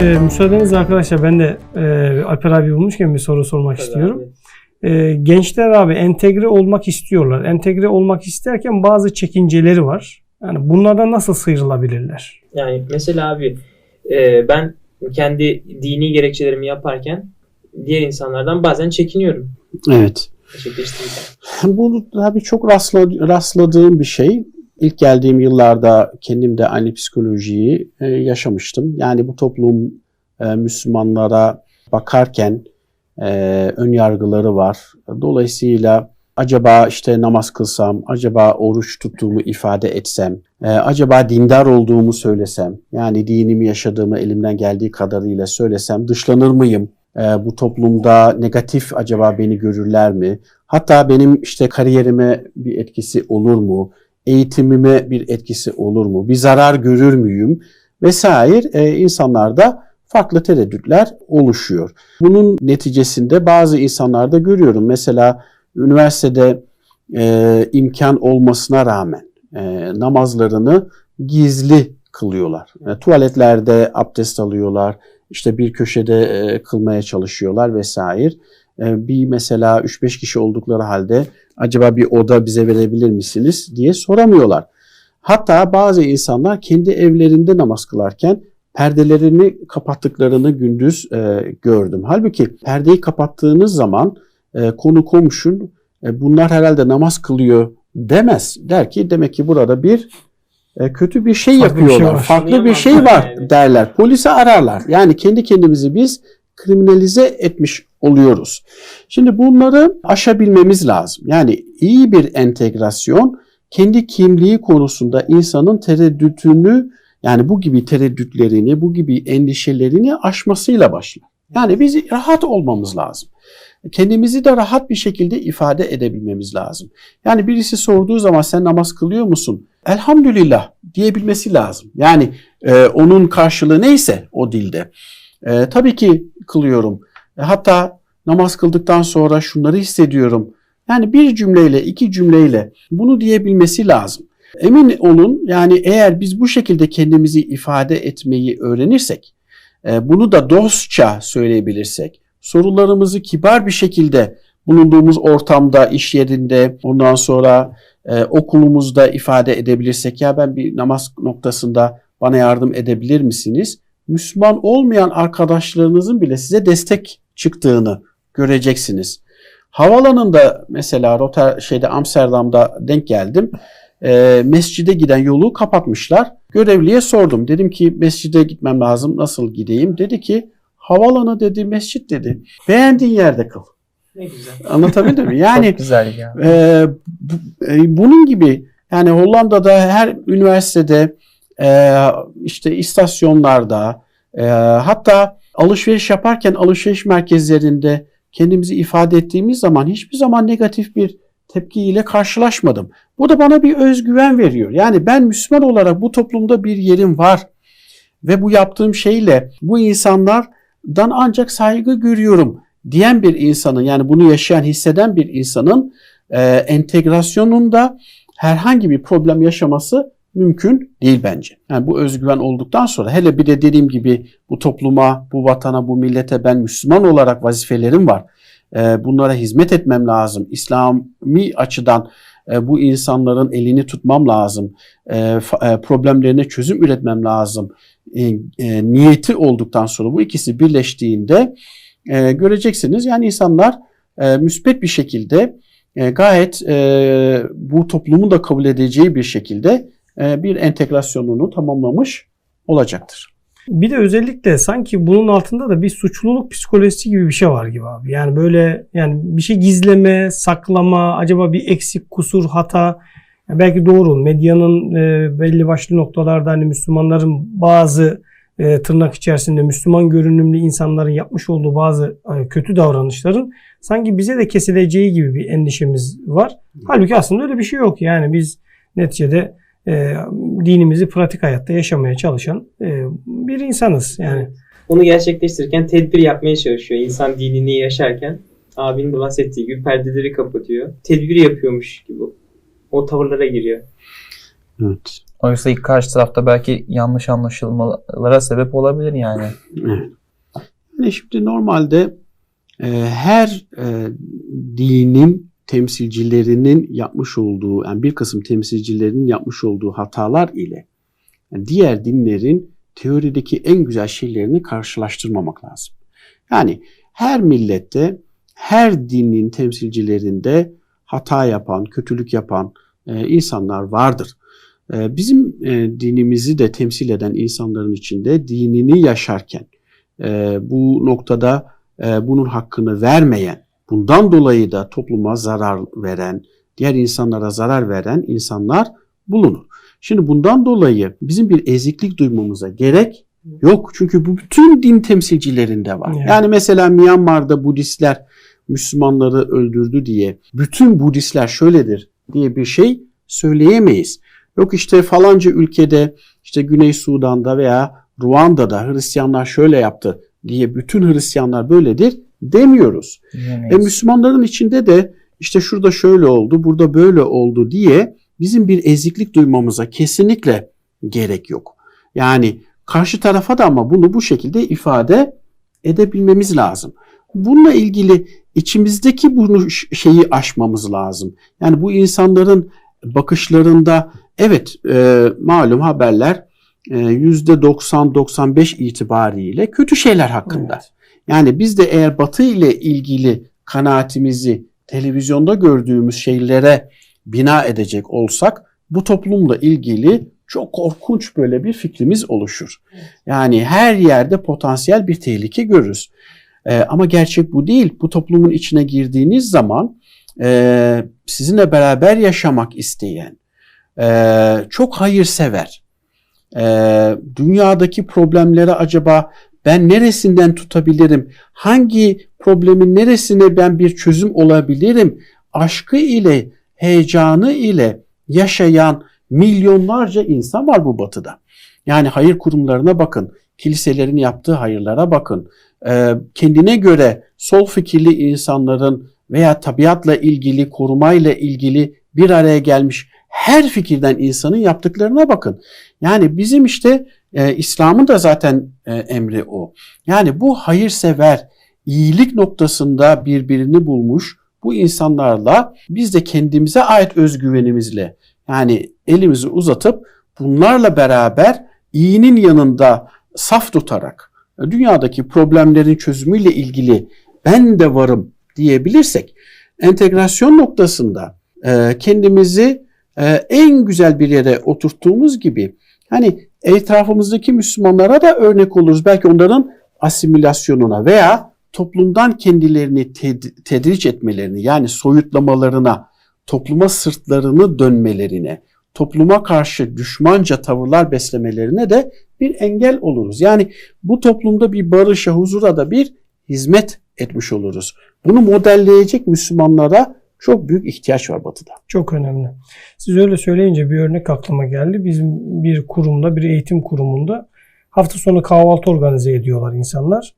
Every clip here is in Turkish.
Ee, müsaadenizle arkadaşlar ben de e, Alper abi bulmuşken bir soru sormak istiyorum. Ee, gençler abi entegre olmak istiyorlar. Entegre olmak isterken bazı çekinceleri var. Yani bunlardan nasıl sıyrılabilirler? Yani mesela abi e, ben kendi dini gerekçelerimi yaparken diğer insanlardan bazen çekiniyorum. Evet. Gerçekleştirirken. Bu tabii çok rastla, rastladığım bir şey. İlk geldiğim yıllarda kendim de aynı psikolojiyi e, yaşamıştım. Yani bu toplum e, Müslümanlara bakarken e, ön yargıları var. Dolayısıyla acaba işte namaz kılsam, acaba oruç tuttuğumu ifade etsem, acaba dindar olduğumu söylesem, yani dinimi yaşadığımı elimden geldiği kadarıyla söylesem dışlanır mıyım? Bu toplumda negatif acaba beni görürler mi? Hatta benim işte kariyerime bir etkisi olur mu? Eğitimime bir etkisi olur mu? Bir zarar görür müyüm? Vesaire e, insanlarda farklı tereddütler oluşuyor. Bunun neticesinde bazı insanlarda görüyorum. Mesela üniversitede e, imkan olmasına rağmen e, namazlarını gizli kılıyorlar. E, tuvaletlerde abdest alıyorlar. işte bir köşede e, kılmaya çalışıyorlar vesaire. E, bir mesela 3-5 kişi oldukları halde acaba bir oda bize verebilir misiniz diye soramıyorlar. Hatta bazı insanlar kendi evlerinde namaz kılarken perdelerini kapattıklarını gündüz e, gördüm. Halbuki perdeyi kapattığınız zaman e, konu komşun e, bunlar herhalde namaz kılıyor demez. Der ki demek ki burada bir e, kötü bir şey Farklı bir şey yapıyorlar. var. Farklı bir şey var Yani. derler. Polise ararlar. Yani kendi kendimizi biz kriminalize etmiş oluyoruz. Şimdi bunları aşabilmemiz lazım. Yani iyi bir entegrasyon kendi kimliği konusunda insanın tereddütünü yani bu gibi tereddütlerini, bu gibi endişelerini aşmasıyla başlar. Yani biz rahat olmamız lazım. Kendimizi de rahat bir şekilde ifade edebilmemiz lazım. Yani birisi sorduğu zaman sen namaz kılıyor musun? Elhamdülillah diyebilmesi lazım. Yani e, onun karşılığı neyse o dilde. E, tabii ki kılıyorum. E, hatta namaz kıldıktan sonra şunları hissediyorum. Yani bir cümleyle, iki cümleyle bunu diyebilmesi lazım. Emin olun yani eğer biz bu şekilde kendimizi ifade etmeyi öğrenirsek, e, bunu da dostça söyleyebilirsek, sorularımızı kibar bir şekilde bulunduğumuz ortamda, iş yerinde, ondan sonra e, okulumuzda ifade edebilirsek, ya ben bir namaz noktasında bana yardım edebilir misiniz? Müslüman olmayan arkadaşlarınızın bile size destek çıktığını göreceksiniz. Havalanında mesela Rotter şeyde Amsterdam'da denk geldim. E, mescide giden yolu kapatmışlar. Görevliye sordum. Dedim ki mescide gitmem lazım. Nasıl gideyim? Dedi ki havalanı dedi mescit dedi. Beğendiğin yerde kıl. Ne güzel. Anlatabildim mi? Yani Çok güzel ya. e, bu- e, bunun gibi yani Hollanda'da her üniversitede e, işte istasyonlarda e, hatta alışveriş yaparken alışveriş merkezlerinde kendimizi ifade ettiğimiz zaman hiçbir zaman negatif bir tepkiyle karşılaşmadım. Bu da bana bir özgüven veriyor. Yani ben Müslüman olarak bu toplumda bir yerim var ve bu yaptığım şeyle bu insanlardan ancak saygı görüyorum diyen bir insanın yani bunu yaşayan hisseden bir insanın e, entegrasyonunda herhangi bir problem yaşaması mümkün değil bence. Yani bu özgüven olduktan sonra hele bir de dediğim gibi bu topluma, bu vatana, bu millete ben Müslüman olarak vazifelerim var. E, bunlara hizmet etmem lazım. İslami açıdan e, bu insanların elini tutmam lazım. E, fa- e, problemlerine çözüm üretmem lazım. E, e, niyeti olduktan sonra bu ikisi birleştiğinde göreceksiniz. Yani insanlar müspet bir şekilde gayet bu toplumun da kabul edeceği bir şekilde bir entegrasyonunu tamamlamış olacaktır. Bir de özellikle sanki bunun altında da bir suçluluk psikolojisi gibi bir şey var gibi abi. Yani böyle yani bir şey gizleme, saklama, acaba bir eksik, kusur, hata Ya belki doğru. Medyanın e, belli başlı noktalarda hani Müslümanların bazı e, tırnak içerisinde Müslüman görünümlü insanların yapmış olduğu bazı e, kötü davranışların sanki bize de kesileceği gibi bir endişemiz var. Halbuki aslında öyle bir şey yok. Yani biz neticede e, dinimizi pratik hayatta yaşamaya çalışan e, bir insanız. Yani Onu gerçekleştirirken tedbir yapmaya çalışıyor. İnsan dinini yaşarken abinin de bahsettiği gibi perdeleri kapatıyor. Tedbir yapıyormuş gibi o tavırlara giriyor. Evet. Oysa karşı tarafta belki yanlış anlaşılmalara sebep olabilir yani. Evet. Yani şimdi normalde e, her e, dinin temsilcilerinin yapmış olduğu, yani bir kısım temsilcilerinin yapmış olduğu hatalar ile yani diğer dinlerin teorideki en güzel şeylerini karşılaştırmamak lazım. Yani her millette, her dinin temsilcilerinde hata yapan, kötülük yapan e, insanlar vardır. E, bizim e, dinimizi de temsil eden insanların içinde dinini yaşarken, e, bu noktada e, bunun hakkını vermeyen, bundan dolayı da topluma zarar veren, diğer insanlara zarar veren insanlar bulunur. Şimdi bundan dolayı bizim bir eziklik duymamıza gerek yok. Çünkü bu bütün din temsilcilerinde var. Evet. Yani mesela Myanmar'da Budistler Müslümanları öldürdü diye bütün Budistler şöyledir diye bir şey söyleyemeyiz. Yok işte falanca ülkede işte Güney Sudan'da veya Ruanda'da Hristiyanlar şöyle yaptı diye bütün Hristiyanlar böyledir demiyoruz. E Diyemeyiz. Müslümanların içinde de işte şurada şöyle oldu, burada böyle oldu diye bizim bir eziklik duymamıza kesinlikle gerek yok. Yani karşı tarafa da ama bunu bu şekilde ifade edebilmemiz lazım. Bununla ilgili içimizdeki bunu şeyi aşmamız lazım. Yani bu insanların bakışlarında evet e, malum haberler e, %90-95 itibariyle kötü şeyler hakkında. Evet. Yani biz de eğer Batı ile ilgili kanaatimizi televizyonda gördüğümüz şeylere bina edecek olsak bu toplumla ilgili çok korkunç böyle bir fikrimiz oluşur. Yani her yerde potansiyel bir tehlike görürüz. Ee, ama gerçek bu değil. Bu toplumun içine girdiğiniz zaman e, sizinle beraber yaşamak isteyen, e, çok hayırsever, e, dünyadaki problemlere acaba ben neresinden tutabilirim? Hangi problemin neresine ben bir çözüm olabilirim? Aşkı ile, heyecanı ile yaşayan milyonlarca insan var bu batıda. Yani hayır kurumlarına bakın, kiliselerin yaptığı hayırlara bakın. Ee, kendine göre sol fikirli insanların veya tabiatla ilgili, korumayla ilgili bir araya gelmiş her fikirden insanın yaptıklarına bakın. Yani bizim işte e, İslam'ın da zaten e, emri o. Yani bu hayırsever, iyilik noktasında birbirini bulmuş bu insanlarla biz de kendimize ait özgüvenimizle yani elimizi uzatıp bunlarla beraber iyinin yanında saf tutarak e, dünyadaki problemlerin çözümüyle ilgili ben de varım diyebilirsek entegrasyon noktasında e, kendimizi e, en güzel bir yere oturttuğumuz gibi hani etrafımızdaki Müslümanlara da örnek oluruz. Belki onların asimilasyonuna veya toplumdan kendilerini ted- tedriç etmelerini yani soyutlamalarına, topluma sırtlarını dönmelerine, topluma karşı düşmanca tavırlar beslemelerine de bir engel oluruz. Yani bu toplumda bir barışa, huzura da bir hizmet etmiş oluruz. Bunu modelleyecek Müslümanlara çok büyük ihtiyaç var Batı'da. Çok önemli. Siz öyle söyleyince bir örnek aklıma geldi. Bizim bir kurumda, bir eğitim kurumunda hafta sonu kahvaltı organize ediyorlar insanlar.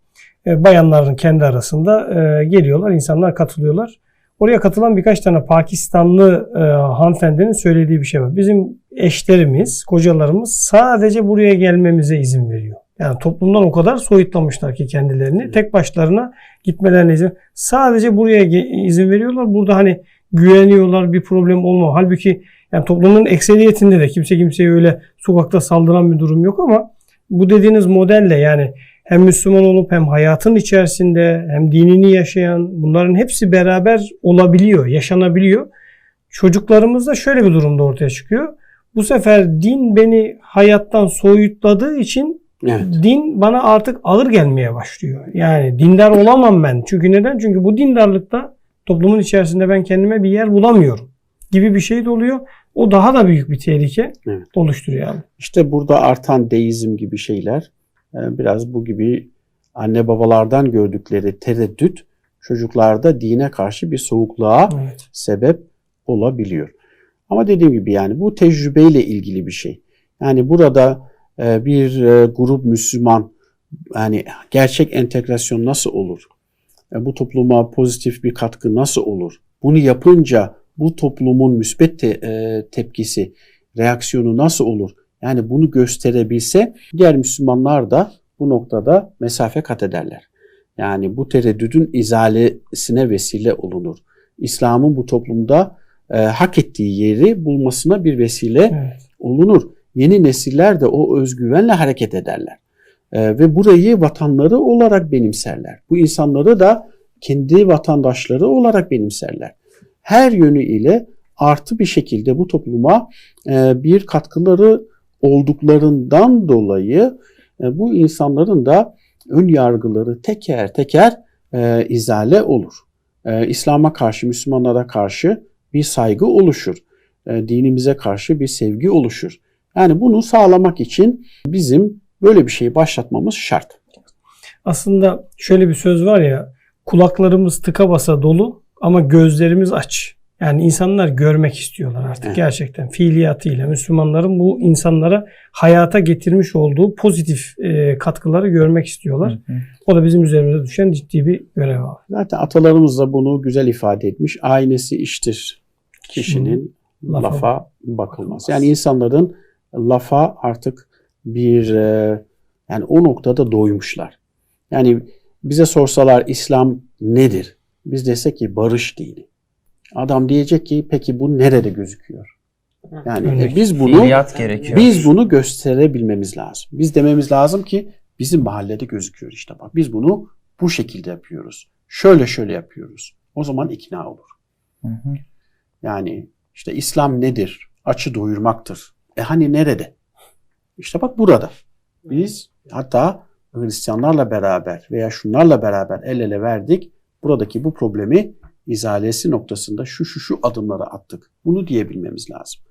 E, bayanların kendi arasında e, geliyorlar, insanlar katılıyorlar. Oraya katılan birkaç tane Pakistanlı e, hanımefendinin söylediği bir şey var. Bizim eşlerimiz, kocalarımız sadece buraya gelmemize izin veriyor. Yani toplumdan o kadar soyutlamışlar ki kendilerini. Tek başlarına gitmelerine izin. Sadece buraya izin veriyorlar. Burada hani güveniyorlar bir problem olma. Halbuki yani toplumun ekseriyetinde de kimse kimseye öyle sokakta saldıran bir durum yok ama bu dediğiniz modelle yani hem Müslüman olup hem hayatın içerisinde hem dinini yaşayan bunların hepsi beraber olabiliyor, yaşanabiliyor. Çocuklarımızda şöyle bir durumda ortaya çıkıyor. Bu sefer din beni hayattan soyutladığı için Evet. din bana artık ağır gelmeye başlıyor. Yani dindar olamam ben. Çünkü neden? Çünkü bu dindarlıkta toplumun içerisinde ben kendime bir yer bulamıyorum gibi bir şey de oluyor. O daha da büyük bir tehlike Evet. oluşturuyor abi. İşte burada artan deizm gibi şeyler e, biraz bu gibi anne babalardan gördükleri tereddüt çocuklarda dine karşı bir soğukluğa Evet. sebep olabiliyor. Ama dediğim gibi yani bu tecrübeyle ilgili bir şey. Yani burada bir e, grup Müslüman yani gerçek entegrasyon nasıl olur? E, Bu topluma pozitif bir katkı nasıl olur? Bunu yapınca bu toplumun müsbet te- e, tepkisi reaksiyonu nasıl olur? Yani bunu gösterebilse diğer Müslümanlar da bu noktada mesafe kat ederler. Yani bu tereddüdün izalesine vesile olunur. İslam'ın bu toplumda e, hak ettiği yeri bulmasına bir vesile Evet. olunur. Yeni nesiller de o özgüvenle hareket ederler. Ee, ve burayı vatanları olarak benimserler. Bu insanları da kendi vatandaşları olarak benimserler. Her yönü ile artı bir şekilde bu topluma e, bir katkıları olduklarından dolayı e, bu insanların da ön yargıları teker teker e, izale olur. E, İslam'a karşı, Müslümanlara karşı bir saygı oluşur. E, dinimize karşı bir sevgi oluşur. Yani bunu sağlamak için bizim böyle bir şeyi başlatmamız şart. Aslında şöyle bir söz var ya kulaklarımız tıka basa dolu ama gözlerimiz aç. Yani insanlar görmek istiyorlar artık Evet. gerçekten fiiliyatıyla Müslümanların bu insanlara hayata getirmiş olduğu pozitif e, katkıları görmek istiyorlar. Hı hı. O da bizim üzerimize düşen ciddi bir görev abi. Zaten atalarımız da bunu güzel ifade etmiş. Aynesi iştir. Kişinin Lafa lafa, bakılmaz. Yani insanların lafa artık bir e, yani o noktada doymuşlar. Yani bize sorsalar İslam nedir? Biz desek ki barış dini. Adam diyecek ki peki bu nerede gözüküyor? Yani e, biz bunu. Biz bunu gösterebilmemiz lazım. Biz dememiz lazım ki bizim mahallede gözüküyor işte bak. Biz bunu bu şekilde yapıyoruz. Şöyle şöyle yapıyoruz. O zaman ikna olur. Hı hı. Yani işte İslam nedir? Açı doyurmaktır. E hani nerede? İşte bak burada. Biz hatta Hristiyanlarla beraber veya şunlarla beraber el ele verdik. Buradaki bu problemi izalesi noktasında şu şu şu adımları attık. Bunu diyebilmemiz lazım.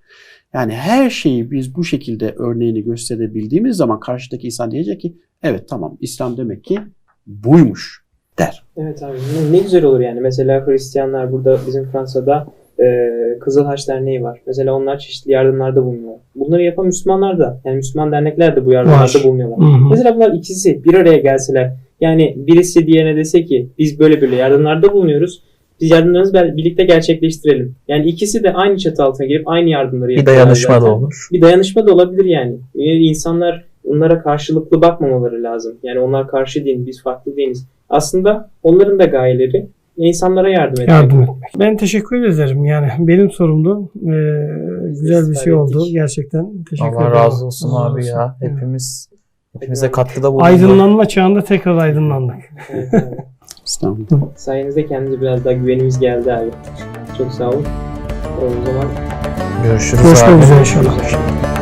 Yani her şeyi biz bu şekilde örneğini gösterebildiğimiz zaman karşıdaki insan diyecek ki evet tamam İslam demek ki buymuş der. Evet abi ne- ne güzel olur yani. Mesela Hristiyanlar burada bizim Fransa'da e, Kızıl Haç Derneği var. Mesela onlar çeşitli yardımlarda bulunuyor. Bunları yapan Müslümanlar da yani Müslüman dernekler de bu yardımlarda Var. bulunuyorlar. Hı hı. Mesela bunlar ikisi bir araya gelseler yani birisi diğerine dese ki biz böyle böyle yardımlarda bulunuyoruz. Biz yardımlarımızı birlikte gerçekleştirelim. Yani ikisi de aynı çatı altına girip aynı yardımları Bir yapıyorlar dayanışma da zaten. olur. Bir dayanışma da olabilir yani. Yani insanlar onlara karşılıklı bakmamaları lazım. Yani onlar karşı din, biz farklı diniz. Aslında onların da gayeleri insanlara yardım etmek. yardım etmek. Ben teşekkür ederim. Yani benim sorumdu. Ee, güzel bir şey oldu. Gerçekten teşekkür ederim. Allah razı olsun Allah abi ya. olsun. Evet. Hepimiz hepimize katkıda bulundu. Aydınlanma çağında tekrar aydınlandık. Evet. Sayenizde kendimize biraz daha güvenimiz geldi abi. Çok sağ olun. O zaman Görüşürüz Görüşmek abi. üzere inşallah.